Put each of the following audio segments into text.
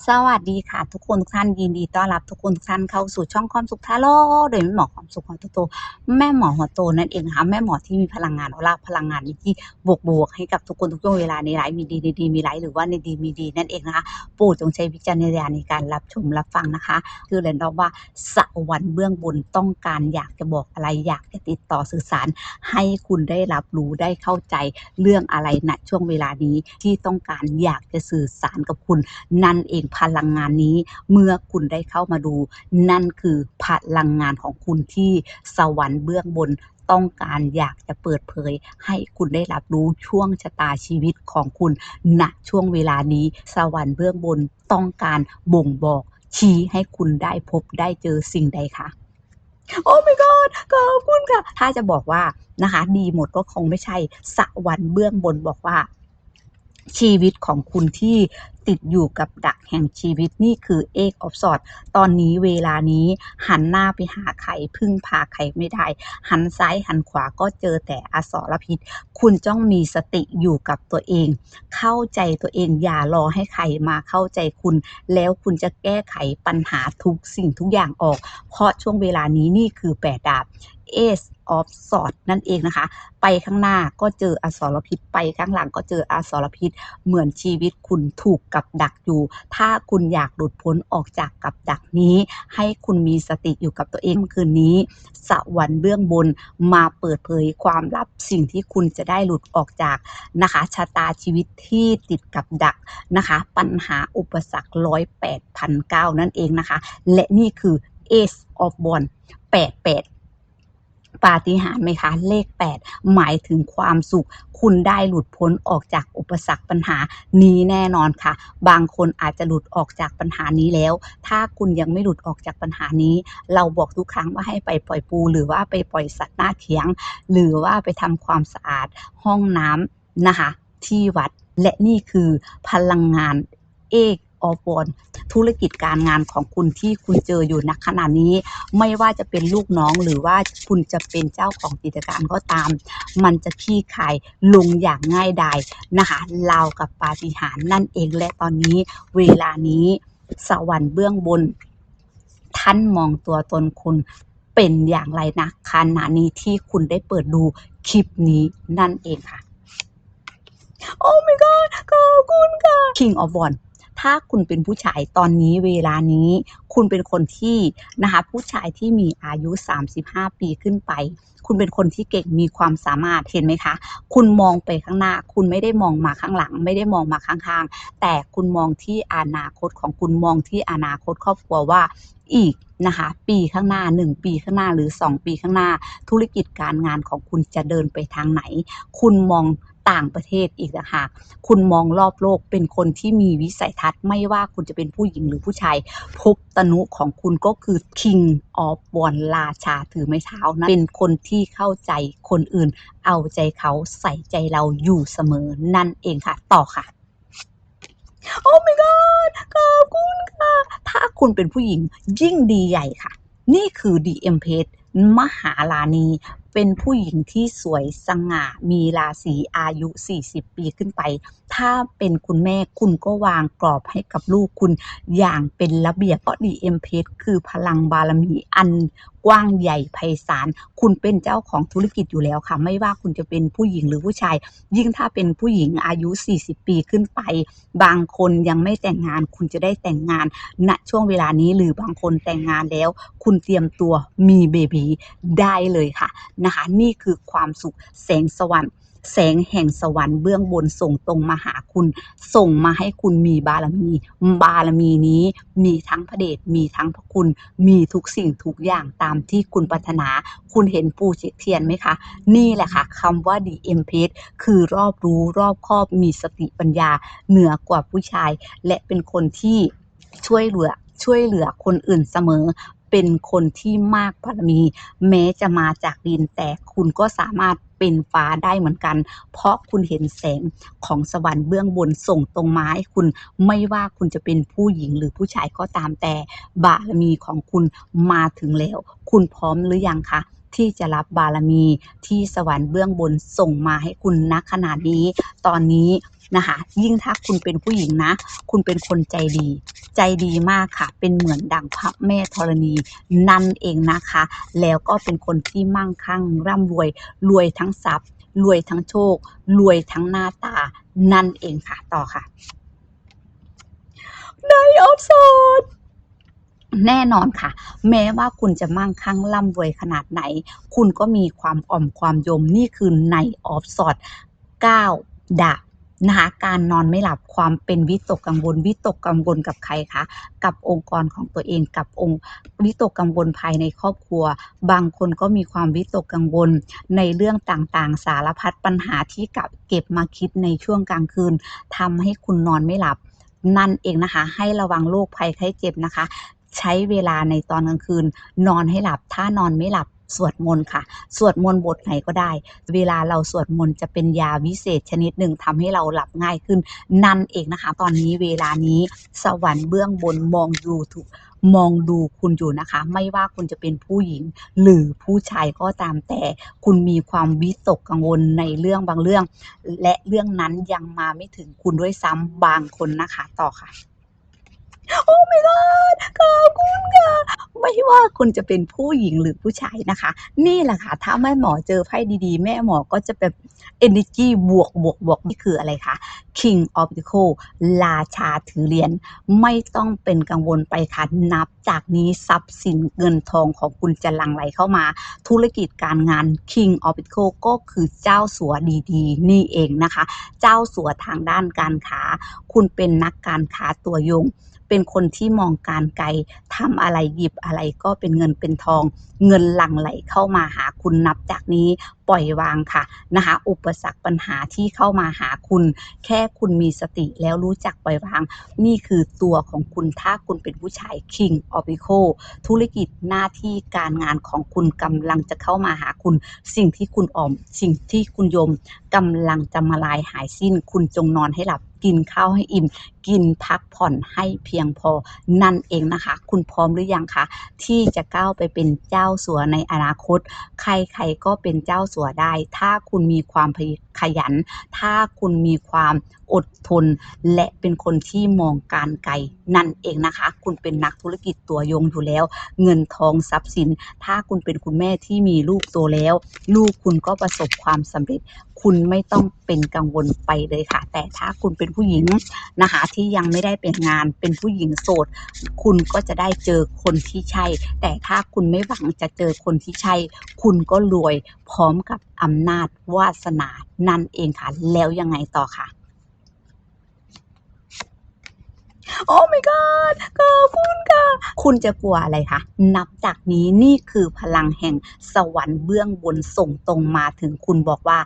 สวัสดีค่ะ ทุกคนทุกท่านยินดีต้อนรับทุกคนทุกท่านเข้าสู่ช่องความสุขทาโร่โดยแม่หมอความสุขของตัวโตแม่หมอหัวโตนั่นเองนะคะแม่หมอที่มีพลังงานออร่าพลังงานที่บวกบวกให้กับทุกคนทุกช่วงเวลาในไลฟ์มีดีในดีมีไลฟ์หรือว่าในดีมีดีนั่นเองนะคะโปรดจงใช้วิจารณญาณในการรับชมรับฟังนะคะ คือเรียนรู้ว่าสวรรค์เบื้องบนต้องการอยากจะบอกอะไรอยากจะติดต่อสื่อสาร ให้คุณได้รับรู้ได้เข้าใจเรื่องอะไรณช่วงเวลานี้ที่ต้องการอยากจะสื่อสารกับคุณนั่นเองพลังงานนี้ เมื่อคุณได้เข้ามาดู นั่นคือพลังงานของคุณที่สวรรค์เบื้องบนต้องการอยากจะเปิดเผย ให้คุณได้รับรู้ช่วงชะตาชีวิตของคุณณช่วงเวลานี้ สวรรค์เบื้องบนต้องการบ่งบอกชี้ให้คุณได้พบได้เจอสิ่งใดคะโอ้ my god ขอบคุณค่ะ ถ้าจะบอกว่านะคะ ดีหมดก็คงไม่ใช่สวรรค์เบื้องบนบอกว่าชีวิตของคุณที่ ติดอยู่กับดักแห่งชีวิตนี่คือเอกออฟสอดตอนนี้เวลานี้หันหน้าไปหาใครพึ่งพาใครไม่ได้ หันซ้ายหันขวาก็เจอแต่อสรพิษ คุณจ้องมีสติอยู่กับตัวเอง เข้าใจตัวเองอย่ารอให้ใครมาเข้าใจคุณ แล้วคุณจะแก้ไขปัญหาทุกสิ่งทุกอย่างออก เพราะช่วงเวลานี้นี่คือแปดดาบ Ace of sword นั่นเองนะคะ ไปข้างหน้าก็เจออสรพิษ ไปข้างหลังก็เจออสรพิษ เหมือนชีวิตคุณถูกกับดักอยู่ ถ้าคุณอยากหลุดพ้นออกจากกับดักนี้ ให้คุณมีสติอยู่กับตัวเองเมื่อคืนนี้ สวรรค์เบื้องบนมาเปิดเผยความลับสิ่งที่คุณจะได้หลุดออกจากนะคะ ชะตาชีวิตที่ติดกับดักนะคะ ปัญหาอุปสรรคร้อยแปดพันเก้านั่นเองนะคะ และนี่คือ Ace of Wands แปาฏิหาริย์ไหมคะ เลข 8 หมายถึงความสุข คุณได้หลุดพ้นออกจากอุปสรรคปัญหานี้แน่นอนค่ะ บางคนอาจจะหลุดออกจากปัญหานี้แล้ว ถ้าคุณยังไม่หลุดออกจากปัญหานี้ เราบอกทุกครั้งว่าให้ไปปล่อยปู หรือว่าไปปล่อยสัตว์หน้าเถียง หรือว่าไปทำความสะอาดห้องน้ำนะคะ ที่วัดและนี่คือพลังงานเอก ออฟอนธุรกิจการงานของคุณที่คุณเจออยู่ณขณะนี้ ไม่ว่าจะเป็นลูกน้องหรือว่าคุณจะเป็นเจ้าของกิจการก็ตาม มันจะคลี่คลายลงอย่างง่ายดายนะคะราวกับปาฏิหาริย์นั่นเองและตอนนี้เวลานี้สวรรค์เบื้องบน ท่านมองตัวตนคุณเป็นอย่างไรนะขณะนี้ที่คุณได้เปิดดูคลิปนี้นั่นเองค่ะ โอ้ my god ขอบคุณค่ะ King of Wands ถ้าคุณเป็นผู้ชายตอนนี้เวลานี้ คุณเป็นคนที่นะคะผู้ชายที่มีอายุ 35 ปีขึ้นไป คุณเป็นคนที่เก่งมีความสามารถเห็นไหมคะ คุณมองไปข้างหน้า คุณไม่ได้มองมาข้างหลัง ไม่ได้มองมาข้างๆ แต่คุณมองที่อนาคตของคุณมองที่อนาคตครอบครัวว่าอีกนะคะปีข้างหน้า 1 ปีข้างหน้าหรือ 2 ปีข้างหน้า ธุรกิจการงานของคุณจะเดินไปทางไหน คุณมอง ต่างประเทศอีกนะคะ คุณมองรอบโลกเป็นคนที่มีวิสัยทัศน์ ไม่ว่าคุณจะเป็นผู้หญิงหรือผู้ชายภพตนุของคุณก็คือ King of Wands ราชาถือไม้เท้านะเป็นคนที่เข้าใจคนอื่น เอาใจเขาใส่ใจเราอยู่เสมอนั่นเองค่ะ ต่อค่ะโอ้ my god ขอบคุณค่ะ ถ้าคุณเป็นผู้หญิงยิ่งดีใหญ่ค่ะ นี่คือ DM p a g e มหาลานี เป็นผู้หญิงที่สวยสง่า มีราศีอายุ 40 ปีขึ้นไป ถ้าเป็นคุณแม่คุณก็วางกรอบให้กับลูกคุณอย่างเป็นระเบียบเพราะ DM p a g e คือพลังบารมีอันกว้างใหญ่ไพศาล คุณเป็นเจ้าของธุรกิจอยู่แล้วค่ะ ไม่ว่าคุณจะเป็นผู้หญิงหรือผู้ชาย ยิ่งถ้าเป็นผู้หญิงอายุ 40 ปีขึ้นไป บางคนยังไม่แต่งงาน คุณจะได้แต่งงานณช่วงเวลานี้หรือบางคนแต่งงานแล้ว คุณเตรียมตัวมีเบบีได้เลยค่ะนะคะ นี่คือความสุขแสงสวรรค์แสงแห่งสวรรค์เบื้องบนส่งตรงมาหาคุณ ส่งมาให้คุณมีบารมี บารมีนี้ มีทั้งพระเดชมีทั้งพระคุณ มีทุกสิ่งทุกอย่างตามที่คุณปรารถนา คุณเห็นปูเจกเทียนไหมคะ นี่แหละค่ะคำว่า DM p a g e คือรอบรู้รอบครอบมีสติปัญญา เหนือกว่าผู้ชาย และเป็นคนที่ช่วยเหลือช่วยเหลือคนอื่นเสมอ เป็นคนที่มากบารมี แม้จะมาจากดินแต่คุณก็สามารถเป็นฟ้าได้เหมือนกัน เพราะคุณเห็นแสงของสวรรค์เบื้องบนส่งตรงมาให้คุณไม่ว่าคุณจะเป็นผู้หญิงหรือผู้ชายก็ตามแต่บารมีของคุณมาถึงแล้ว คุณพร้อมหรือยังคะ ที่จะรับบารมีที่สวรรค์เบื้องบนส่งมาให้คุณณขนาดนี้ ตอนนี้นะคะยิ่งถ้าคุณเป็นผู้หญิงนะ คุณเป็นคนใจดี ใจดีมากค่ะ เป็นเหมือนดังพระแม่ธรณีนั่นเองนะคะ แล้วก็เป็นคนที่มั่งคั่งร่ำรวยรวยทั้งทรัพย์ รวยทั้งโชค รวยทั้งหน้าตานั่นเองค่ะต่อค่ะไดออฟโซด แน่นอนค่ะ แม้ว่าคุณจะมั่งคั่งร่ำรวยขนาดไหน คุณก็มีความอ่อมความยมนี่คือในออฟสอด9ดาบนะคะการนอนไม่หลับความเป็นวิตกกังวล วิตกกังวลกับใครคะกับองค์กรของตัวเองกับองค์วิตกกังวลภายในครอบครัว บางคนก็มีความวิตกกังวลในเรื่องต่างๆ สารพัดปัญหาที่กับเก็บมาคิดในช่วงกลางคืนทำให้คุณนอนไม่หลับนั่นเองนะคะ ให้ระวังโรคภัยไข้เจ็บนะคะ ใช้เวลาในตอนกลางคืน นอนให้หลับ ถ้านอนไม่หลับสวดมนต์ค่ะ สวดมนต์บทไหนก็ได้ เวลาเราสวดมนต์จะเป็นยาวิเศษชนิดหนึ่งทำให้เราหลับง่ายขึ้น นั่นเองนะคะ ตอนนี้เวลานี้สวรรค์เบื้องบนมองดูทุกมองดูคุณอยู่นะคะ ไม่ว่าคุณจะเป็นผู้หญิง หรือผู้ชายก็ตามแต่ คุณมีความวิตกกังวลในเรื่องบางเรื่อง และเรื่องนั้นยังมาไม่ถึงคุณด้วยซ้ำบางคนนะคะ ต่อค่ะ โอ้ my god ขอบคุณค่ะ ไม่ว่าคุณจะเป็นผู้หญิงหรือผู้ชายนะคะ นี่แหละค่ะ ถ้าแม่หมอเจอไพ่ดีๆ แม่หมอก็จะแบบ energy บวกบวกบวกนี่คืออะไรคะ King of the c o ราชาถือเหรียญไม่ต้องเป็นกังวลไปค่ะ นับจากนี้ทรัพย์สินเงินทองของคุณจะหลั่งไหลเข้ามา ธุรกิจการงาน King of the c o ก็คือเจ้าสัวดีๆ นี่เองนะคะ เจ้าสัวทางด้านการค้า คุณเป็นนักการค้าตัวยง เป็นคนที่มองการไกลทำอะไรหยิบอะไรก็เป็นเงินเป็นทอง เงินหลั่งไหลเข้ามาหาคุณนับจากนี้ปล่อยวางค่ะนะคะ อุปสรรคปัญหาที่เข้ามาหาคุณ แค่คุณมีสติแล้วรู้จักปล่อยวาง นี่คือตัวของคุณถ้าคุณเป็นผู้ชาย King of p i c o ธุรกิจหน้าที่การงานของคุณกำลังจะเข้ามาหาคุณ สิ่งที่คุณออม สิ่งที่คุณยมกำลังจะมาลายหายสิ้น คุณจงนอนให้หลับกินข้าวให้อิ่ม กินพักผ่อนให้เพียงพอ นั่นเองนะคะ คุณพร้อมหรือยังคะที่จะก้าวไปเป็นเจ้าสัวในอนาคต ใครๆก็เป็นเจ้าสัวได้ ถ้าคุณมีความขยัน ถ้าคุณมีความอดทน และเป็นคนที่มองการไกลนั่นเองนะคะ คุณเป็นนักธุรกิจตัวยงอยู่แล้ว เงินทองทรัพย์สิน ถ้าคุณเป็นคุณแม่ที่มีลูกโตแล้ว ลูกคุณก็ประสบความสำเร็จ คุณไม่ต้องเป็นกังวลไปเลยค่ะ แต่ถ้าคุณเป็นผู้หญิงนะคะที่ยังไม่ได้เป็นงานเป็นผู้หญิงโสด คุณก็จะได้เจอคนที่ใช่ แต่ถ้าคุณไม่หวังจะเจอคนที่ใช่ คุณก็รวย พร้อมกับอำนาจวาสนานั่นเองค่ะ แล้วยังไงต่อค่ะ โอ้ my god ขอบคุณค่ะ คุณจะกลัวอะไรคะ นับจากนี้นี่คือพลังแห่งสวรรค์เบื้องบนส่งตรงมาถึงคุณบอกว่า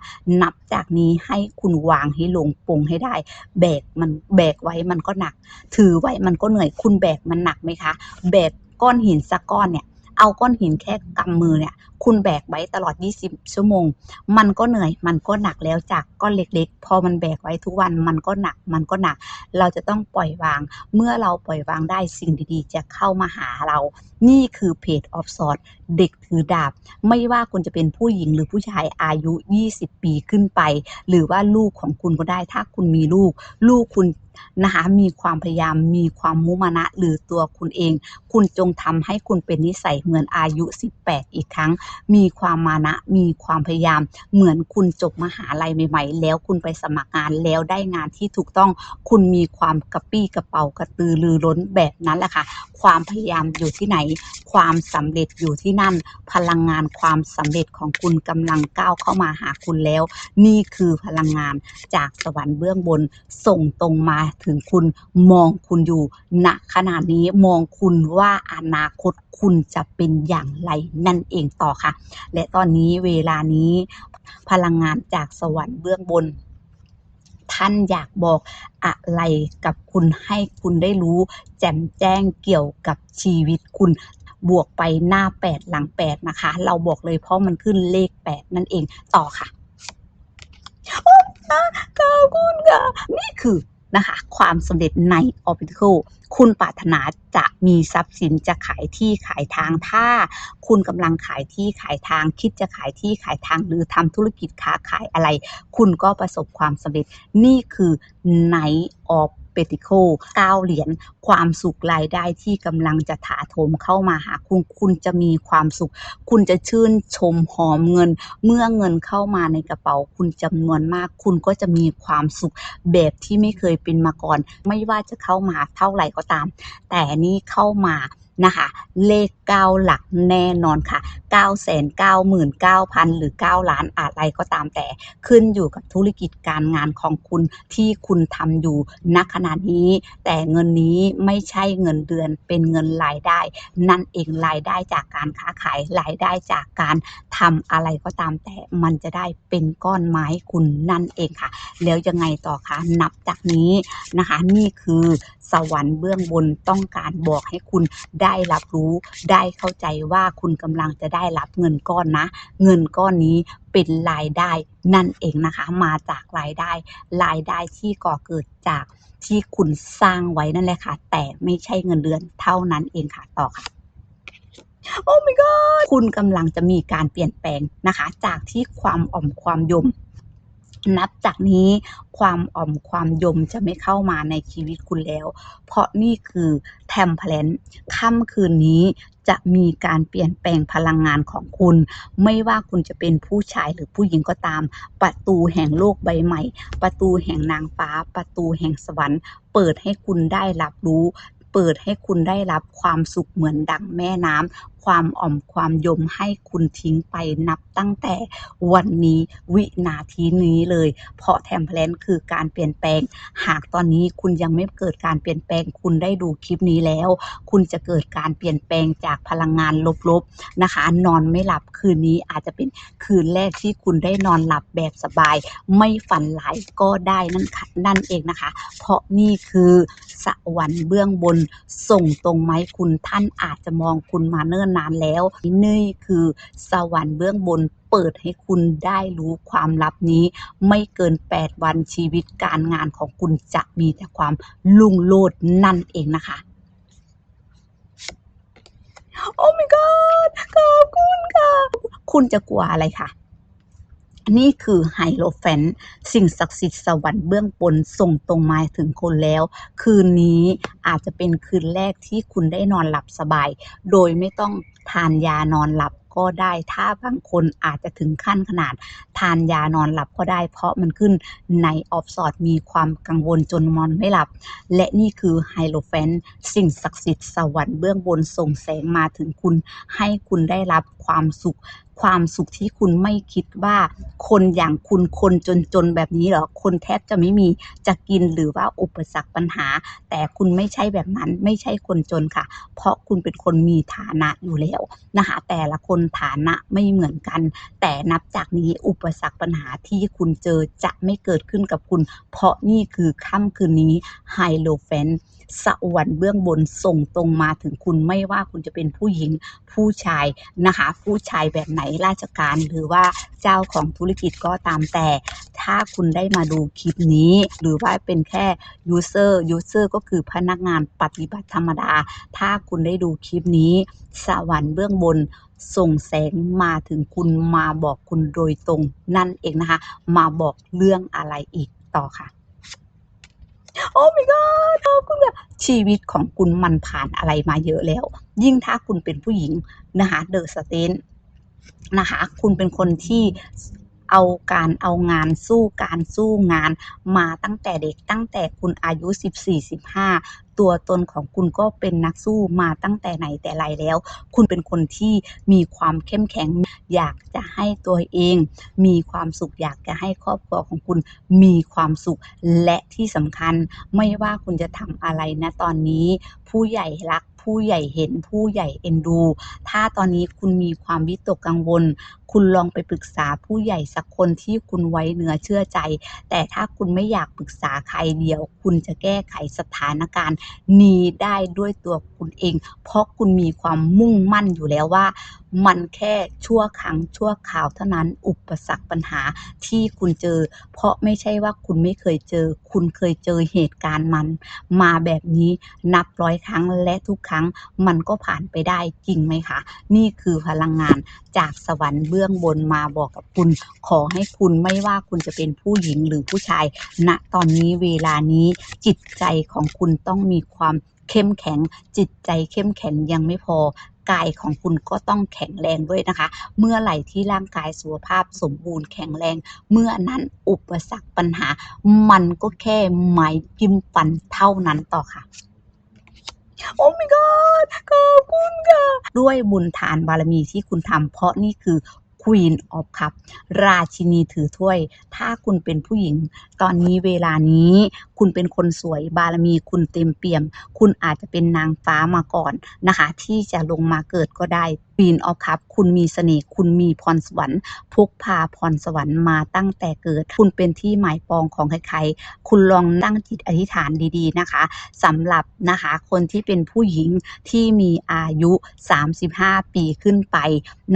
นับจากนี้ให้คุณวางให้ลงปลงให้ได้ แบกมันแบกไว้มันก็หนัก ถือไว้มันก็เหนื่อย คุณแบกมันหนักไหมคะ แบกก้อนหินสักก้อนเนี่ยเอาก้อนหินแค่กำมือเนี่ยคุณแบกไว้ตลอด 20 ชั่วโมง มันก็เหนื่อย มันก็หนักแล้วจากก้อนเล็ก ๆ พอมันแบกไว้ทุกวัน มันก็หนัก มันก็หนัก เราจะต้องปล่อยวาง เมื่อเราปล่อยวางได้สิ่งดีๆ จะเข้ามาหาเรา นี่คือเพจออฟสอดเด็กถือดาบ ไม่ว่าคุณจะเป็นผู้หญิงหรือผู้ชายอายุ 20 ปีขึ้นไป หรือว่าลูกของคุณก็ได้ ถ้าคุณมีลูก ลูกคุณนะคะมีความพยายามมีความมุมานะหรือตัวคุณเอง คุณจงทำให้คุณเป็นนิสัยเหมือนอายุ 18 อีกครั้งมีความมานะ มีความพยายาม เหมือนคุณจบมหาลัยใหม่ ๆ แล้วคุณไปสมัครงานแล้วได้งานที่ถูกต้อง คุณมีความกระปี้กระเป๋ากระตือรือร้นแบบนั้นแหละค่ะ ความพยายามอยู่ที่ไหน ความสำเร็จอยู่ที่นั่น พลังงานความสำเร็จของคุณกำลังก้าวเข้ามาหาคุณแล้ว นี่คือพลังงานจากสวรรค์เบื้องบนส่งตรงมาถึงคุณมองคุณอยู่ณขณะนี้มองคุณว่าอนาคตคุณจะเป็นอย่างไรนั่นเองต่อค่ะ และตอนนี้เวลานี้พลังงานจากสวรรค์เบื้องบน ท่านอยากบอกอะไรกับคุณให้คุณได้รู้ แจ่มแจ้งเกี่ยวกับชีวิตคุณบวกไปหน้า 8 หลัง 8 นะคะ เราบอกเลยเพราะมันขึ้นเลข 8 นั่นเองต่อค่ะโอ้ขอบคุณค่ะ นี่คือ นะคะ ความสำเร็จใน Obstacle คุณปรารถนาจะมีทรัพย์สินจะขายที่ขายทางถ้า คุณกำลังขายที่ขายทาง คิดจะขายที่ขายทางหรือทำธุรกิจค้าขายอะไร คุณก็ประสบความสำเร็จนี่คือ Night of Pentacle 9เหรียญความสุขรายได้ที่กำลังจะถาโถมเข้ามาหาคุณคุณจะมีความสุข คุณจะชื่นชมหอมเงิน เมื่อเงินเข้ามาในกระเป๋า คุณจำนวนมาก คุณก็จะมีความสุขแบบที่ไม่เคยเป็นมาก่อน ไม่ว่าจะเข้ามาเท่าไหร่ก็ตาม แต่นี่เข้ามานะคะเลข9หลักแน่นอนค่ะ 999,000 หรือ 9 ล้านอะไรก็ตามแต่ขึ้นอยู่กับธุรกิจการงานของคุณที่คุณทำอยู่ณขณะนี้ แต่เงินนี้ไม่ใช่เงินเดือนเป็นเงินรายได้ นั่นเองรายได้จากการค้าขายรายได้จากการทำอะไรก็ตามแต่มันจะได้เป็นก้อนไม้คุณนั่นเองค่ะ แล้วยังไงต่อคะนับจากนี้นะคะ นี่คือ สวรรค์เบื้องบนต้องการบอกให้คุณได้รับรู้ ได้เข้าใจว่าคุณกำลังจะได้รับเงินก้อนนะ เงินก้อนนี้เป็นรายได้นั่นเองนะคะ มาจากรายได้ รายได้ที่ก่อเกิดจากที่คุณสร้างไว้นั่นแหละค่ะ แต่ไม่ใช่เงินเดือนเท่านั้นเองค่ะต่อค่ะโอ้ my god คุณกำลังจะมีการเปลี่ยนแปลงนะคะ จากที่ความอ่อมความยม นับจากนี้ความอ่อมความยมจะไม่เข้ามาในชีวิตคุณแล้ว เพราะนี่คือแทมเพลนค่ำคืนนี้จะมีการเปลี่ยนแปลงพลังงานของคุณ ไม่ว่าคุณจะเป็นผู้ชายหรือผู้หญิงก็ตาม ประตูแห่งโลกใบใหม่ ประตูแห่งนางฟ้า ประตูแห่งสวรรค์ เปิดให้คุณได้รับรู้เปิดให้คุณได้รับความสุขเหมือนดังแม่น้ำ ความอ่อมความยมให้คุณทิ้งไปนับตั้งแต่วันนี้วินาทีนี้เลย เพราะแทมเพลนคือการเปลี่ยนแปลง หากตอนนี้คุณยังไม่เกิดการเปลี่ยนแปลง คุณได้ดูคลิปนี้แล้ว คุณจะเกิดการเปลี่ยนแปลงจากพลังงานลบๆนะคะ นอนไม่หลับคืนนี้อาจจะเป็นคืนแรกที่คุณได้นอนหลับแบบสบาย ไม่ฝันร้ายก็ได้นั่นค่ะนั่นเองนะคะ เพราะนี่คือสวรรค์เบื้องบนส่งตรงไหมคุณท่านอาจจะมองคุณมาเนิ่นนานแล้ว นี่คือสวรรค์เบื้องบนเปิดให้คุณได้รู้ความลับนี้ ไม่เกิน 8 วันชีวิตการงานของคุณจะมีแต่ความลุ่งโลดนั่นเองนะคะโอ้ my god ขอบคุณค่ะ คุณจะกลัวอะไรคะ นี่คือไฮโลแฟนสิ่งศักดิ์สิทธิ์สวรรค์เบื้องบนส่งตรงมาถึงคนแล้ว คืนนี้อาจจะเป็นคืนแรกที่คุณได้นอนหลับสบาย โดยไม่ต้องทานยานอนหลับก็ได้ ถ้าบางคนอาจจะถึงขั้นขนาด ทานยานอนหลับก็ได้ เพราะมันขึ้นในออฟสอดมีความกังวลจนนอนไม่หลับ และนี่คือไฮโลแฟนสิ่งศักดิ์สิทธิ์สวรรค์เบื้องบนส่งแสงมาถึงคุณ ให้คุณได้รับความสุข ความสุขที่คุณไม่คิดว่า คนอย่างคุณคนจนๆแบบนี้หรอ คนแทบจะไม่มีจะกินหรือว่าอุปสรรคปัญหา แต่คุณไม่ใช่แบบนั้นไม่ใช่คนจนค่ะ เพราะคุณเป็นคนมีฐานะอยู่แล้วนะคะแต่ละคนฐานะไม่เหมือนกัน แต่นับจากนี้อุปสรรคปัญหาที่คุณเจอจะไม่เกิดขึ้นกับคุณ เพราะนี่คือค่ำคืนนี้ไฮโลแฟน สวรรค์เบื้องบนส่งตรงมาถึงคุณไม่ว่าคุณจะเป็นผู้หญิงผู้ชายนะคะ ผู้ชายแบบไหนราชการหรือว่าเจ้าของธุรกิจก็ตามแต่ ถ้าคุณได้มาดูคลิปนี้ หรือว่าเป็นแค่ user user ก็คือพนักงานปฏิบัติธรรมดา ถ้าคุณได้ดูคลิปนี้ สวรรค์เบื้องบนส่งแสงมาถึงคุณมาบอกคุณโดยตรงนั่นเองนะคะ มาบอกเรื่องอะไรอีกต่อค่ะ โอ้ my god ขอบคุณค่ะชีวิตของคุณมันผ่านอะไรมาเยอะแล้ว ยิ่งถ้าคุณเป็นผู้หญิงนะคะเดอะสเตนนะคะ คุณเป็นคนที่ เอาการเอางานสู้การสู้งานมาตั้งแต่เด็กตั้งแต่คุณอายุ 14-15 ตัวตนของคุณก็เป็นนักสู้มาตั้งแต่ไหนแต่ไรแล้ว คุณเป็นคนที่มีความเข้มแข็งอยากจะให้ตัวเอง มีความสุขอยากจะให้ครอบครัวของคุณมีความสุขและที่สำคัญไม่ว่าคุณจะทำอะไรนะตอนนี้ผู้ใหญ่รักผู้ใหญ่เห็นผู้ใหญ่เอ็นดู ถ้าตอนนี้คุณมีความวิตกกังวลคุณลองไปปรึกษาผู้ใหญ่สักคนที่คุณไว้เนื้อเชื่อใจ แต่ถ้าคุณไม่อยากปรึกษาใครเดียว คุณจะแก้ไขสถานการณ์นี้ได้ด้วยตัวคุณเอง เพราะคุณมีความมุ่งมั่นอยู่แล้วว่า มันแค่ชั่วครั้งชั่วคราวเท่านั้นอุปสรรคปัญหาที่คุณเจอ เพราะไม่ใช่ว่าคุณไม่เคยเจอ คุณเคยเจอเหตุการณ์มัน มาแบบนี้นับร้อยครั้งและทุกครั้งมันก็ผ่านไปได้จริงไหมคะ นี่คือพลังงานจากสวรรค์บื้องบนมาบอกกับคุณ ขอให้คุณไม่ว่าคุณจะเป็นผู้หญิงหรือผู้ชายณตอนนี้เวลานี้จิตใจของคุณต้องมีความเข้มแข็ง จิตใจเข้มแข็งยังไม่พอกายของคุณก็ต้องแข็งแรงด้วยนะคะ เมื่อไหร่ที่ร่างกายสุขภาพสมบูรณ์แข็งแรง เมื่อนั้นอุปสรรคปัญหา มันก็แค่ไม้จิ้มฟันเท่านั้นต่อค่ะโอ้ my god ขอบคุณค่ะ ด้วยบุญทานบารมีที่คุณทำเพราะนี่คือ Queen of Cup ราชินีถือถ้วย ถ้าคุณเป็นผู้หญิง ตอนนี้เวลานี้ คุณเป็นคนสวยบารมีคุณเต็มเปี่ยม คุณอาจจะเป็นนางฟ้ามาก่อนนะคะ ที่จะลงมาเกิดก็ได้ Queen of Cup คุณมีเสน่ห์คุณมีพรสวรรค์พกพาพรสวรรค์มาตั้งแต่เกิด คุณเป็นที่หมายปองของใครๆ คุณลองตั้งจิตอธิษฐานดีๆนะคะสำหรับนะคะคนที่เป็นผู้หญิงที่มีอายุ 35 ปีขึ้นไป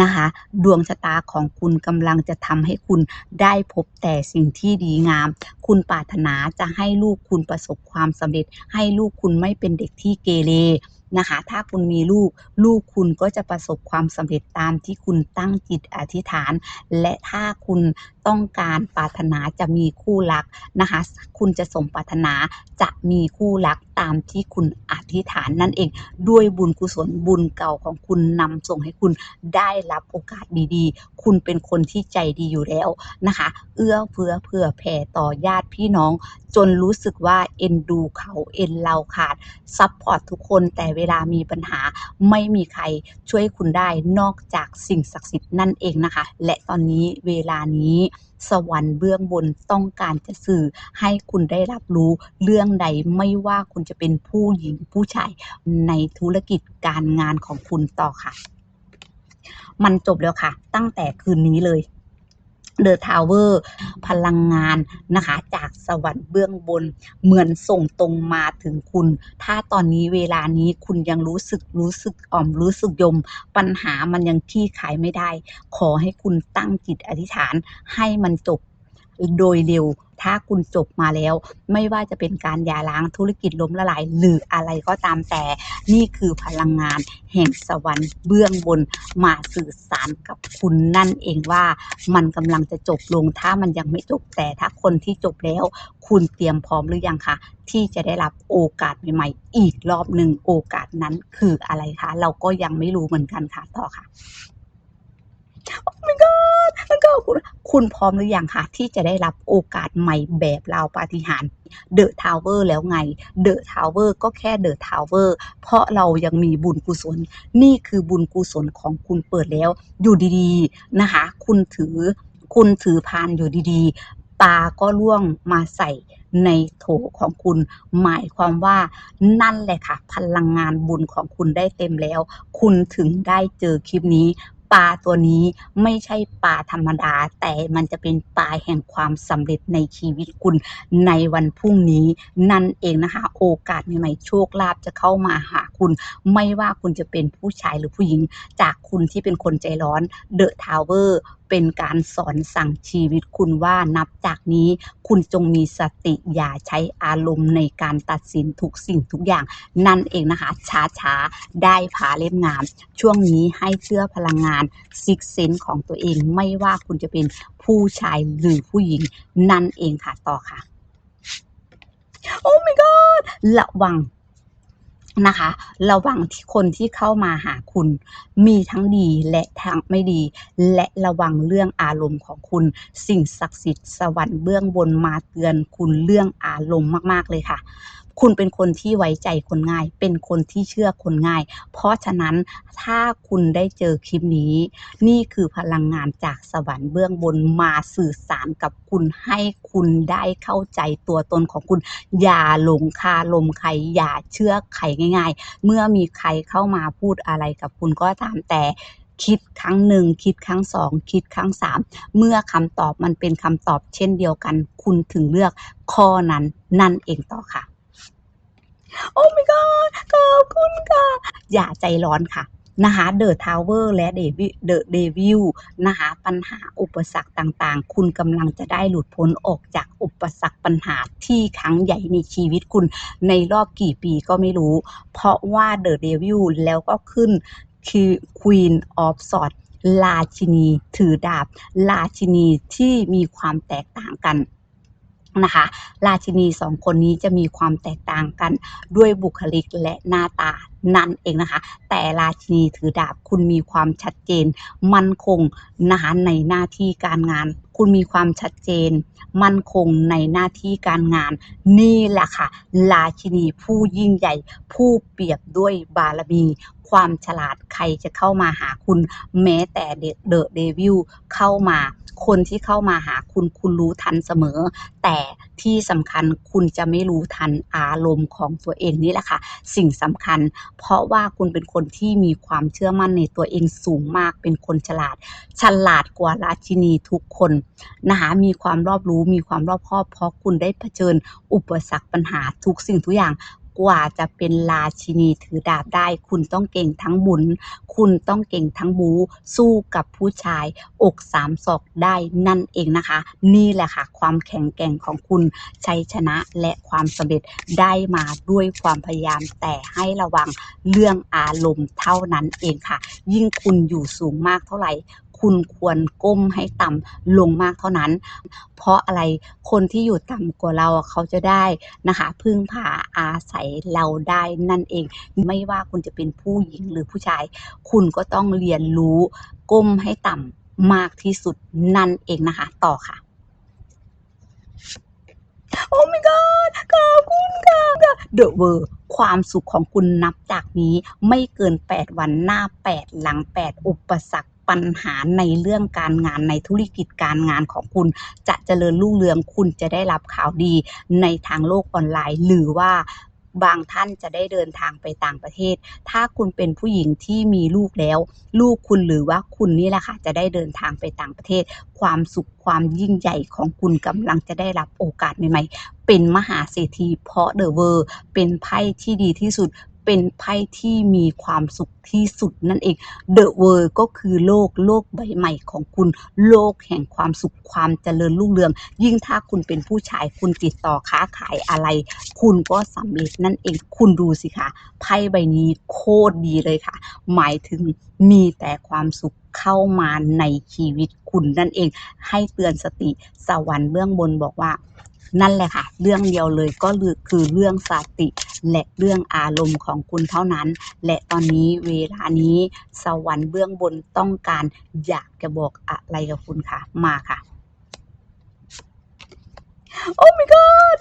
นะคะดวงชะตาของคุณกำลังจะทำให้คุณได้พบแต่สิ่งที่ดีงาม คุณปรารถนาจะให้ลูกคุณประสบความสำเร็จ ให้ลูกคุณไม่เป็นเด็กที่เกเร นะคะ ถ้าคุณมีลูก ลูกคุณก็จะประสบความสำเร็จตามที่คุณตั้งจิตอธิษฐาน และถ้าคุณต้องการปรารถนาจะมีคู่รักนะคะ คุณจะสมปรารถนาจะมีคู่รักตามที่คุณอธิษฐานนั่นเอง ด้วยบุญกุศลบุญเก่าของคุณนำส่งให้คุณได้รับโอกาสดีๆ คุณเป็นคนที่ใจดีอยู่แล้วนะคะ เอื้อเฟื้อเผื่อแผ่ต่อญาติพี่น้อง จนรู้สึกว่าเอ็นดูเขาเอ็นเราขาดซัพพอร์ตทุกคนแต่เวลามีปัญหาไม่มีใครช่วยคุณได้นอกจากสิ่งศักดิ์สิทธิ์นั่นเองนะคะ และตอนนี้เวลานี้สวรรค์เบื้องบนต้องการจะสื่อให้คุณได้รับรู้เรื่องใดไม่ว่าคุณจะเป็นผู้หญิงผู้ชายในธุรกิจการงานของคุณต่อค่ะ มันจบแล้วค่ะ ตั้งแต่คืนนี้เลย The Tower พลังงานนะคะ จากสวรรค์เบื้องบน เหมือนส่งตรงมาถึงคุณ ถ้าตอนนี้เวลานี้คุณยังรู้สึกรู้สึกอ่อมรู้สึกยม ปัญหามันยังที่ขายไม่ได้ ขอให้คุณตั้งจิตอธิษฐานให้มันจบ โดยเร็ว ถ้าคุณจบมาแล้ว ไม่ว่าจะเป็นการยาร้างธุรกิจล้มละลาย หรืออะไรก็ตามแต่ นี่คือพลังงาน แห่งสวรรค์เบื้องบนมาสื่อสารกับคุณนั่นเองว่า มันกำลังจะจบลง ถ้ามันยังไม่จบแต่ถ้าคนที่จบแล้ว คุณเตรียมพร้อมหรือยังคะที่จะได้รับโอกาสใหม่ๆ อีกรอบหนึ่งโอกาสนั้นคืออะไรคะ เราก็ยังไม่รู้เหมือนกันค่ะต่อค่ะ โอ้ my god แล้วก็คุณคุณพร้อมหรือยังคะที่จะได้รับโอกาสใหม่แบบราวปาฏิหาริย์เดอะทาวเวอร์แล้วไงเดอะทาวเวอร์ก็แค่เดอะทาวเวอร์เพราะเรายังมีบุญกุศล นี่คือบุญกุศลของคุณเปิดแล้ว อยู่ดีๆนะคะ คุณถือคุณถือพานอยู่ดีๆ ปลาก็ล่วงมาใส่ในโถของคุณ หมายความว่านั่นแหละค่ะ พลังงานบุญของคุณได้เต็มแล้ว คุณถึงได้เจอคลิปนี้ ปลาตัวนี้ไม่ใช่ปลาธรรมดา แต่มันจะเป็นปลาแห่งความสำเร็จในชีวิตคุณในวันพรุ่งนี้ นั่นเองนะคะ โอกาสใหม่ๆโชคลาภจะเข้ามาหาคุณ ไม่ว่าคุณจะเป็นผู้ชายหรือผู้หญิง จากคุณที่เป็นคนใจร้อนเดอะทาวเวอร์ เป็นการสอนสั่งชีวิตคุณว่านับจากนี้ คุณจงมีสติอย่าใช้อารมณ์ในการตัดสินทุกสิ่งทุกอย่าง นั่นเองนะคะ ช้าๆ ได้ผาเล่มงาม ช่วงนี้ให้เชื่อพลังงานซิกเซนของตัวเองไม่ว่าคุณจะเป็นผู้ชายหรือผู้หญิง นั่นเองค่ะต่อค่ะ โอ้ my god ระวัง นะคะ ระวังที่คนที่เข้ามาหาคุณ มีทั้งดีและทั้งไม่ดี และระวังเรื่องอารมณ์ของคุณ สิ่งศักดิ์สิทธิ์สวรรค์เบื้องบนมาเตือนคุณเรื่องอารมณ์มาก ๆ เลยค่ะ คุณเป็นคนที่ไว้ใจคนง่าย เป็นคนที่เชื่อคนง่าย เพราะฉะนั้นถ้าคุณได้เจอคลิปนี้ นี่คือพลังงานจากสวรรค์เบื้องบนมาสื่อสารกับคุณให้คุณได้เข้าใจตัวตนของคุณ อย่าหลงคาลมใครอย่าเชื่อใครง่าย ๆ เมื่อมีใครเข้ามาพูดอะไรกับคุณก็ตามแต่คิดครั้งหนึ่งคิดครั้งสองคิดครั้งสามเมื่อคำตอบมันเป็นคำตอบเช่นเดียวกัน คุณถึงเลือกข้อนั้นนั่นเองต่อค่ะ โอ้ my god ขอบคุณค่ะ อย่าใจร้อนค่ะนะคะเดอะทาวเวอร์และเดวิเดอะเดวิลนะคะปัญหาอุปสรรคต่างๆ คุณกำลังจะได้หลุดพ้นออกจากอุปสรรคปัญหาที่ครั้งใหญ่ในชีวิตคุณในรอบกี่ปีก็ไม่รู้ เพราะว่าเดอะเดวิลแล้วก็ขึ้นคือ Queen of Swords ราชินีถือดาบราชินีที่มีความแตกต่างกัน นะคะ ราชินีสองคนนี้จะมีความแตกต่างกันด้วยบุคลิกและหน้าตา นั่นเองนะคะ แต่ราชินีถือดาบคุณมีความชัดเจน มั่นคงนะคะในหน้าที่การงาน คุณมีความชัดเจน มั่นคงในหน้าที่การงาน นี่แหละค่ะ ราชินีผู้ยิ่งใหญ่ ผู้เปรียบด้วยบารมีความฉลาดใครจะเข้ามาหาคุณ แม้แต่เดอะเดวิลเข้ามา คนที่เข้ามาหาคุณคุณรู้ทันเสมอ แต่ที่สำคัญคุณจะไม่รู้ทันอารมณ์ของตัวเองนี่แหละค่ะ สิ่งสำคัญ เพราะว่าคุณเป็นคนที่มีความเชื่อมั่นในตัวเองสูงมาก เป็นคนฉลาด ฉลาดกว่าราชินีทุกคนนะคะมีความรอบรู้ มีความรอบคอบ เพราะคุณได้เผชิญอุปสรรคปัญหาทุกสิ่งทุกอย่าง กว่าจะเป็นราชินีถือดาบได้ คุณต้องเก่งทั้งบุญ คุณต้องเก่งทั้งบู สู้กับผู้ชายอกสามศอกได้นั่นเองนะคะ นี่แหละค่ะ ความแข็งแกร่งของคุณชัยชนะและความสำเร็จได้มาด้วยความพยายามแต่ให้ระวังเรื่องอารมณ์เท่านั้นเองค่ะ ยิ่งคุณอยู่สูงมากเท่าไหร่ คุณควรก้มให้ต่ำลงมากเท่านั้น เพราะอะไรคนที่อยู่ต่ำกว่าเราเขาจะได้นะคะ พึ่งพาอาศัยเราได้นั่นเอง ไม่ว่าคุณจะเป็นผู้หญิงหรือผู้ชาย คุณก็ต้องเรียนรู้ก้มให้ต่ำมากที่สุดนั่นเองนะคะ ต่อค่ะโอ้ my god ขอบคุณค่ะ The World ความสุขของคุณนับจากนี้ไม่เกิน 8 วันหน้า 8 หลัง 8 อุปสรรค ปัญหาในเรื่องการงานในธุรกิจการงานของคุณ จะเจริญรุ่งเรืองคุณจะได้รับข่าวดีในทางโลกออนไลน์ หรือว่าบางท่านจะได้เดินทางไปต่างประเทศ ถ้าคุณเป็นผู้หญิงที่มีลูกแล้ว ลูกคุณหรือว่าคุณนี่แหละค่ะจะได้เดินทางไปต่างประเทศ ความสุขความยิ่งใหญ่ของคุณกำลังจะได้รับโอกาสใหม่ๆ เป็นมหาเศรษฐีเพราะเดอะเวอร์ เป็นไพ่ที่ดีที่สุด เป็นไพ่ที่มีความสุขที่สุดนั่นเอง The World ก็คือโลกโลกใบใหม่ของคุณ โลกแห่งความสุขความเจริญรุ่งเรือง ยิ่งถ้าคุณเป็นผู้ชายคุณติดต่อค้าขายอะไร คุณก็สำเร็จนั่นเองคุณดูสิคะไพ่ใบนี้โคตรดีเลยค่ะ หมายถึงมีแต่ความสุขเข้ามาในชีวิตคุณนั่นเอง ให้เตือนสติสวรรค์เบื้องบนบอกว่า นั่นแหละค่ะ เรื่องเดียวเลยก็คือเรื่องสติ และเรื่องอารมณ์ของคุณเท่านั้น และตอนนี้เวลานี้สวรรค์เบื้องบนต้องการอยากจะบอกอะไรกับคุณค่ะ มาค่ะโอ้ my god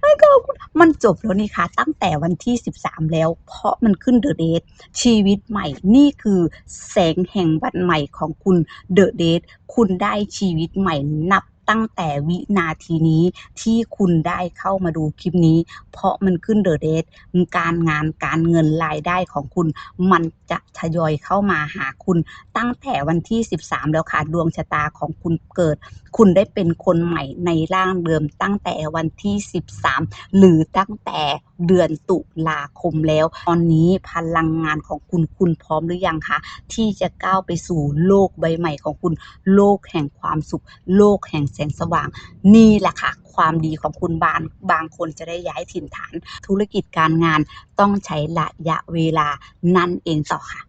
ไอ้ขอบคุณมันจบแล้วนี่ค่ะตั้งแต่วันที่ 13 แล้ว เพราะมันขึ้นเดอะเดทชีวิตใหม่นี่คือแสงแห่งวันใหม่ของคุณเดอะเดทคุณได้ชีวิตใหม่นับ ตั้งแต่วินาทีนี้ที่คุณได้เข้ามาดูคลิปนี้ เพราะมันขึ้นเดอะเดทการงานการเงินรายได้ของคุณ มันจะทยอยเข้ามาหาคุณ ตั้งแต่วันที่ 13 แล้วค่ะดวงชะตาของคุณเกิด คุณได้เป็นคนใหม่ในร่างเดิมตั้งแต่วันที่ 13 หรือตั้งแต่เดือนตุลาคมแล้ว ตอนนี้พลังงานของคุณคุณพร้อมหรือยังคะ ที่จะก้าวไปสู่โลกใบใหม่ของคุณ โลกแห่งความสุข โลกแห่งแสงสว่าง นี่แหละค่ะ ความดีของคุณบางบางคนจะได้ย้ายถิ่นฐาน ธุรกิจการงานต้องใช้ระยะเวลานั่นเองต่อค่ะ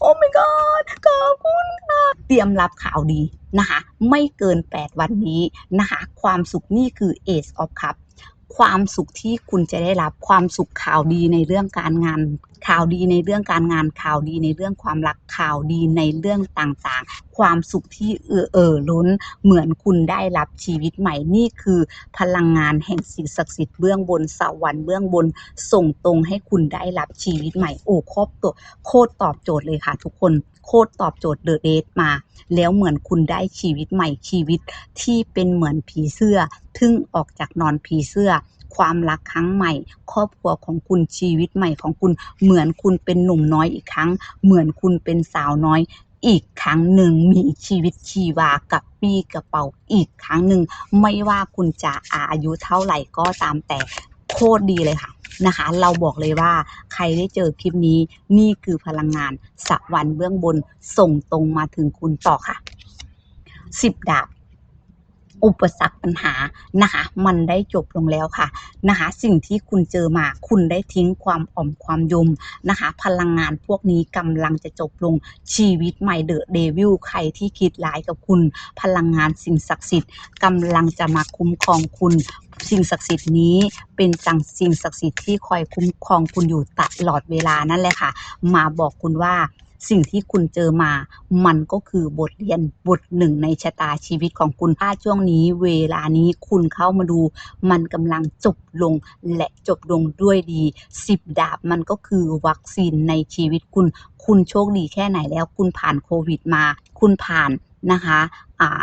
โอ้ my god ขอบคุณค่ะ เตรียมรับข่าวดีนะคะ ไม่เกิน 8 วันนี้นะคะ ความสุขนี่คือ Ace of Cup ความสุขที่คุณจะได้รับความสุขข่าวดีในเรื่องการงานข่าวดีในเรื่องการงานข่าวดีในเรื่องความรักข่าวดีในเรื่องต่างๆ ความสุขที่เออเออล้นเหมือนคุณได้รับชีวิตใหม่นี่คือ พลังงานแห่งสิ่งศักดิ์สิทธิ์เบื้องบนสวรรค์เบื้องบนส่งตรงให้คุณได้รับชีวิตใหม่โอ้ครอบตัวโคตรตอบโจทย์เลยค่ะ ทุกคนโคตรตอบโจทย์เดอะเดทมา แล้วเหมือนคุณได้ชีวิตใหม่ชีวิตที่เป็นเหมือนผีเสื้อทึ่งออกจากนอนผีเสื้อ ความรักครั้งใหม่ ครอบครัวของคุณชีวิตใหม่ของคุณเหมือนคุณเป็นหนุ่มน้อยอีกครั้ง เหมือนคุณเป็นสาวน้อยอีกครั้งหนึ่งมีชีวิตชีวากระปรี้กระเป๋าอีกครั้งหนึ่งไม่ว่าคุณจะอายุเท่าไหร่ก็ตามแต่โคตรดีเลยค่ะนะคะ เราบอกเลยว่าใครได้เจอคลิปนี้นี่คือพลังงานสวรรค์เบื้องบนส่งตรงมาถึงคุณต่อค่ะสิบดาบ อุปสรรคปัญหานะคะ มันได้จบลงแล้วค่ะนะคะ สิ่งที่คุณเจอมาคุณได้ทิ้งความอ่อมความยมนะคะ พลังงานพวกนี้กำลังจะจบลงชีวิตใหม่เดอะเดวิลใครที่คิดร้ายกับคุณ พลังงานสิ่งศักดิ์สิทธิ์กำลังจะมาคุ้มครองคุณสิ่งศักดิ์สิทธิ์นี้เป็นสั่งสิ่งศักดิ์สิทธิ์ที่คอยคุ้มครองคุณอยู่ตลอดเวลานั่นแหละค่ะ มาบอกคุณว่า สิ่งที่คุณเจอมา มันก็คือบทเรียนบทหนึ่งในชะตาชีวิตของคุณถ้าช่วงนี้ เวลานี้คุณเข้ามาดู มันกำลังจบลงและจบลงด้วยดีสิบดาบมันก็คือวัคซีนในชีวิตคุณ คุณโชคดีแค่ไหนแล้ว คุณผ่านโควิดมา คุณผ่านนะคะอ่า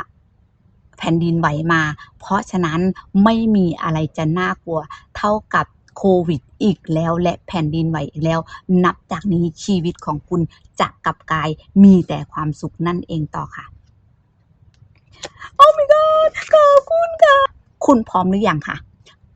แผ่นดินไหวมา เพราะฉะนั้นไม่มีอะไรจะน่ากลัว เท่ากับ โควิดอีกแล้วและแผ่นดินไหวอีกแล้ว นับจากนี้ชีวิตของคุณจะกลับกายมีแต่ความสุขนั่นเองต่อค่ะ โอ้ my god ขอบคุณค่ะ คุณพร้อมหรือยังคะ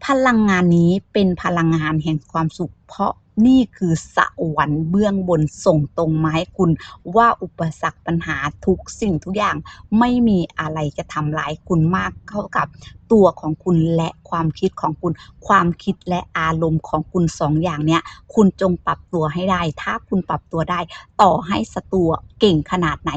พลังงานนี้เป็นพลังงานแห่งความสุข เพราะนี่คือสวรรค์เบื้องบนส่งตรงมาให้คุณ ว่าอุปสรรคปัญหาทุกสิ่งทุกอย่างไม่มีอะไรจะทำร้ายคุณมากเท่ากับตัวของคุณและความคิดของคุณ ความคิดและอารมณ์ของคุณสองอย่างเนี้ยคุณจงปรับตัวให้ได้ ถ้าคุณปรับตัวได้ ต่อให้ศัตรูเก่งขนาดไหน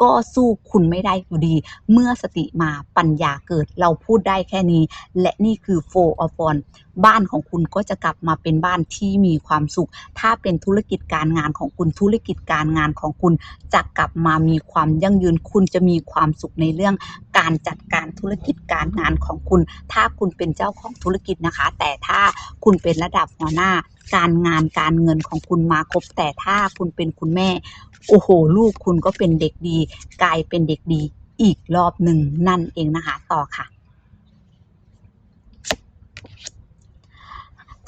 ก็สู้คุณไม่ได้อยู่ดี เมื่อสติมาปัญญาเกิดเราพูดได้แค่นี้ และนี่คือโฟอออน บ้านของคุณก็จะกลับมาเป็นบ้านที่มีความสุข ถ้าเป็นธุรกิจการงานของคุณธุรกิจการงานของคุณจะกลับมามีความยั่งยืน คุณจะมีความสุขในเรื่องการจัดการธุรกิจการงานของคุณ ถ้าคุณเป็นเจ้าของธุรกิจนะคะ แต่ถ้าคุณเป็นระดับหัวหน้าการงานการเงินของคุณมาครบ แต่ถ้าคุณเป็นคุณแม่ โอ้โห ลูกคุณก็เป็นเด็กดี กลายเป็นเด็กดีอีกรอบหนึ่งนั่นเองนะคะ ต่อค่ะ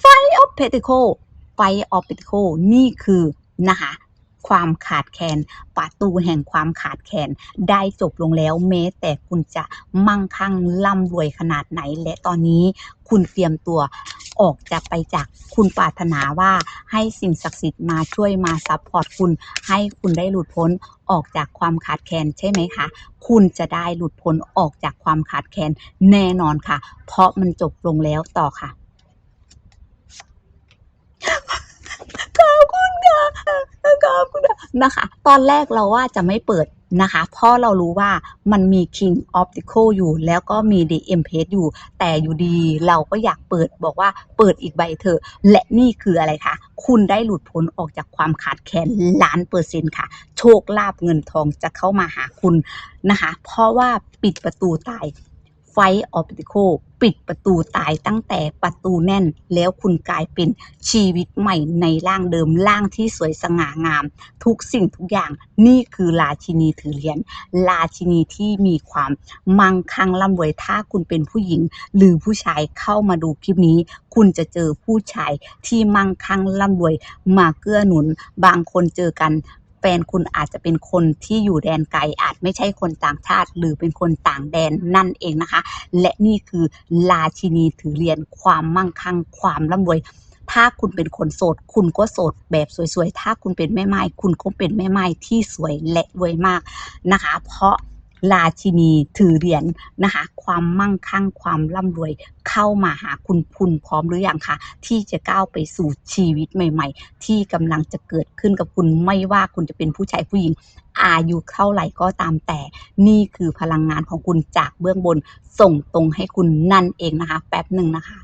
ไฟออฟเพติโคไฟออฟเพติโคนี่คือนะคะความขาดแคลนประตูแห่งความขาดแคลนได้จบลงแล้วแม้แต่คุณจะมั่งคั่งร่ำรวยขนาดไหน และตอนนี้คุณเตรียมตัวออกจะไปจากคุณปรารถนาว่าให้สิ่งศักดิ์สิทธิ์มาช่วยมาซัพพอร์ตคุณ ให้คุณได้หลุดพ้นออกจากความขาดแคลนใช่ไหมคะ คุณจะได้หลุดพ้นออกจากความขาดแคลนแน่นอนค่ะ เพราะมันจบลงแล้วต่อค่ะ ขอบคุณค่ะ ขอบคุณค่ะนะคะ ตอนแรกเราว่าจะไม่เปิดนะคะ เพราะเรารู้ว่ามันมี King Optical อยู่แล้วก็มี The Empress อยู่ แต่อยู่ดีเราก็อยากเปิดบอกว่าเปิดอีกใบเถอะ และนี่คืออะไรคะ คุณได้หลุดพ้นออกจากความขาดแคลนล้านเปอร์เซ็นต์ค่ะ โชคลาภเงินทองจะเข้ามาหาคุณนะคะ เพราะว่าปิดประตูตาย ไฟออปติโคปิดประตูตายตั้งแต่ประตูแน่น แล้วคุณกลายเป็นชีวิตใหม่ในร่างเดิมร่างที่สวยสง่างาม ทุกสิ่งทุกอย่างนี่คือราชินีถือเหรียญราชินีที่มีความมั่งคั่งร่ำรวยถ้าคุณเป็นผู้หญิง หรือผู้ชายเข้ามาดูคลิปนี้ คุณจะเจอผู้ชายที่มั่งคั่งร่ำรวยมาเกื้อหนุน บางคนเจอกัน แฟนคุณอาจจะเป็นคนที่อยู่แดนไกลอาจไม่ใช่คนต่างชาติ หรือเป็นคนต่างแดนนั่นเองนะคะ และนี่คือราชินีถือเรียนความมั่งคั่งความร่ำรวยถ้าคุณเป็นคนโสด คุณก็โสดแบบสวยๆ ถ้าคุณเป็นแม่ไม้ คุณก็เป็นแม่ไม้ที่สวยและรวยมากนะคะ เพราะ ราชินีถือเหรียญนะคะ ความมั่งคั่งความร่ำรวยเข้ามาหาคุณคุณพร้อมหรือยังคะที่จะก้าวไปสู่ชีวิตใหม่ ๆ ที่กำลังจะเกิดขึ้นกับคุณไม่ว่าคุณจะเป็นผู้ชายผู้หญิงอายุเท่าไหร่ก็ตามแต่ นี่คือพลังงานของคุณจากเบื้องบนส่งตรงให้คุณนั่นเองนะคะ แป๊บหนึ่งนะคะ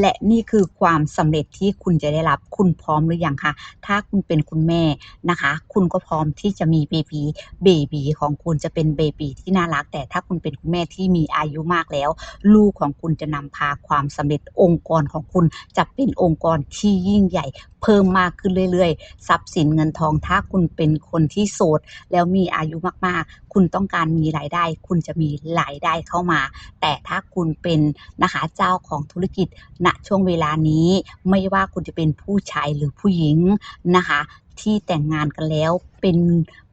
และนี่คือความสำเร็จที่คุณจะได้รับคุณพร้อมหรือยังคะถ้าคุณเป็นคุณแม่นะคะ คุณก็พร้อมที่จะมีเบบีเบบีของคุณจะเป็นเบบีที่น่ารัก แต่ถ้าคุณเป็นคุณแม่ที่มีอายุมากแล้ว ลูกของคุณจะนำพาความสำเร็จองค์กรของคุณจะเป็นองค์กรที่ยิ่งใหญ่เพิ่มมากขึ้นเรื่อยๆ ทรัพย์สินเงินทองถ้าคุณเป็นคนที่โสด แล้วมีอายุมากๆ คุณต้องการมีรายได้ คุณจะมีรายได้เข้ามา แต่ถ้าคุณเป็นนะคะเจ้าของธุรกิจณช่วงเวลานี้ ไม่ว่าคุณจะเป็นผู้ชายหรือผู้หญิงนะคะที่แต่งงานกันแล้วเป็น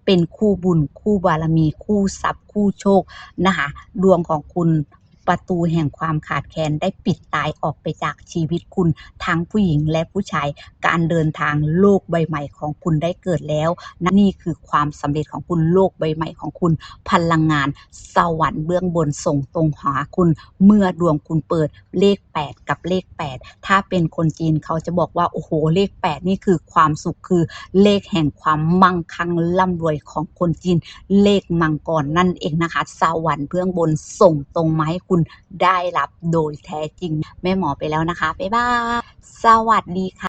เป็นคู่บุญคู่บารมีคู่ทรัพย์คู่โชคนะคะดวงของคุณ ประตูแห่งความขาดแคลนได้ปิดตายออกไปจากชีวิตคุณ ทั้งผู้หญิงและผู้ชาย การเดินทางโลกใบใหม่ของคุณได้เกิดแล้วนนี่คือความสำเร็จของคุณโลกใบใหม่ของคุณ พลังงาน สวรรค์เบื้องบนส่งตรงหาคุณ เมื่อดวงคุณเปิดเลข 8 กับเลข 8 ถ้าเป็นคนจีนเขาจะบอกว่า โอ้โห เลข 8 นี่คือความสุขคือเลขแห่งความมั่งคั่งร่ำรวยของคนจีน เลขมังกรนั่นเองนะคะ สวรรค์เบื้องบนส่งตรงมาให้คุณได้รับโดยแท้จริง แม่หมอไปแล้วนะคะ บ๊ายบาย สวัสดีค่ะ